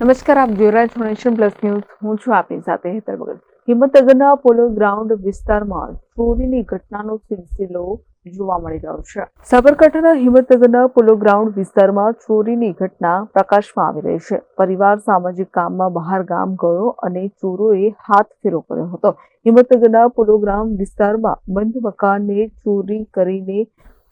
નમસ્કાર, આપ જોઈ રહ્યા છો નેશન પ્લસ ન્યૂઝ. હું છું આપની સાથે હેતર ભગત. હિંમતનગરના પોલો ગ્રાઉન્ડ વિસ્તારમાં ચોરીની ઘટનાનો સિલસિલો જોવા મળી રહ્યો છે. સાબરકાંઠાના હિંમતનગરના પોલો ગ્રાઉન્ડ વિસ્તારમાં ચોરીની ઘટના પ્રકાશમાં આવી રહી છે. પરિવાર સામાજિક કામમાં બહાર ગામ ગયો અને ચોરોએ હાથ ફેરો કર્યો હતો. હિંમતનગરના પોલો ગ્રાઉન્ડ વિસ્તારમાં બંધ મકાનને ચોરી કરીને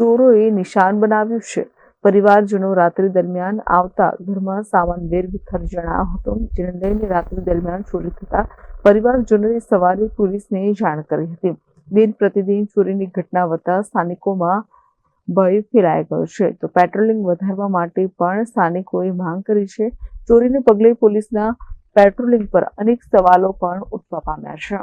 ચોરોએ નિશાન બનાવ્યું છે. પરિવારજનો રાત્રિ દરમિયાન આવતા ઘરમાં સામાન વેરવિખેર જણાયો હતો, જેને લઈને રાત્રિ દરમિયાન ચોરી થતા પરિવારજનોએ સવારે પોલીસને જાણ કરી હતી. દિન પ્રતિદિન ચોરીની ઘટના વધતા સ્થાનિકોમાં ભય ફેલાઈ ગયો છે. તો પેટ્રોલિંગ વધારવા માટે પણ સ્થાનિકોએ માંગ કરી છે. ચોરીને પગલે પોલીસના પેટ્રોલિંગ પર અનેક સવાલો પણ ઉઠવા પામ્યા છે.